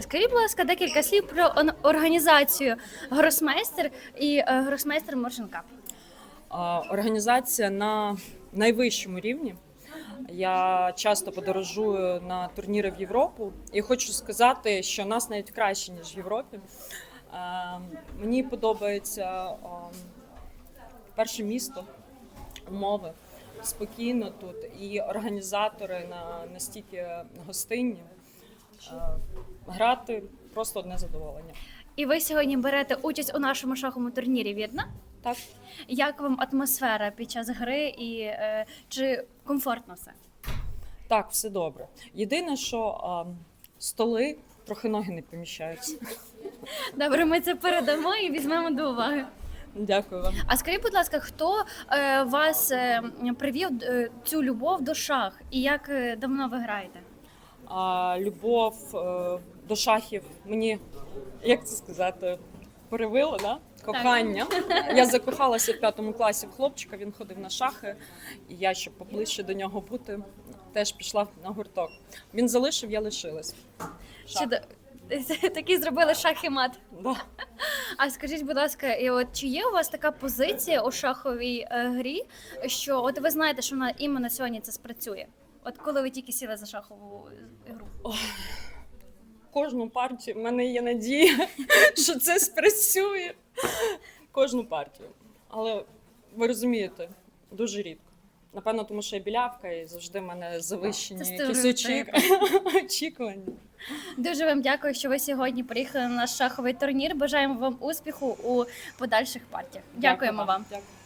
Скажіть, будь ласка, декілька слів про організацію Гросмейстер і е, Гросмейстер Моршинкап. А, Організація на найвищому рівні. Я часто подорожую на турніри в Європу і хочу сказати, що нас навіть краще, ніж в Європі. Е, Мені подобається перше місто, умови, спокійно тут, і організатори на настільки гостинні. Е, Грати просто одне задоволення. І ви сьогодні берете участь у нашому шаховому турнірі, вірно? Так. Як вам атмосфера під час гри і е, чи комфортно все? Так, все добре. Єдине, що а, столи трохи ноги не поміщаються. Добре, ми це передамо і візьмемо до уваги. Дякую вам. А скажіть, будь ласка, хто е, вас е, привів е, цю любов до шах і як е, давно ви граєте? А, любов е, до шахів мені, як це сказати, перевила, да? кохання. Я закохалася в п'ятому класі в хлопчика, він ходив на шахи, і я, щоб поближче до нього бути, теж пішла на гурток. Він залишив, я лишилась. До- такі зробили шах і мат? Да. А скажіть, будь ласка, і от чи є у вас така позиція у шаховій е, грі, що от ви знаєте, що вона іменно сьогодні це спрацює? От коли ви тільки сіли за шахову гру? Кожну партію в мене є надія, що це спрацює. Кожну партію. Але ви розумієте, дуже рідко. Напевно, тому що я білявка і завжди в мене завищені Це якісь очік... очікування. Дуже вам дякую, що ви сьогодні приїхали на наш шаховий турнір. Бажаємо вам успіху у подальших партіях. Дякуємо вам. Дякую.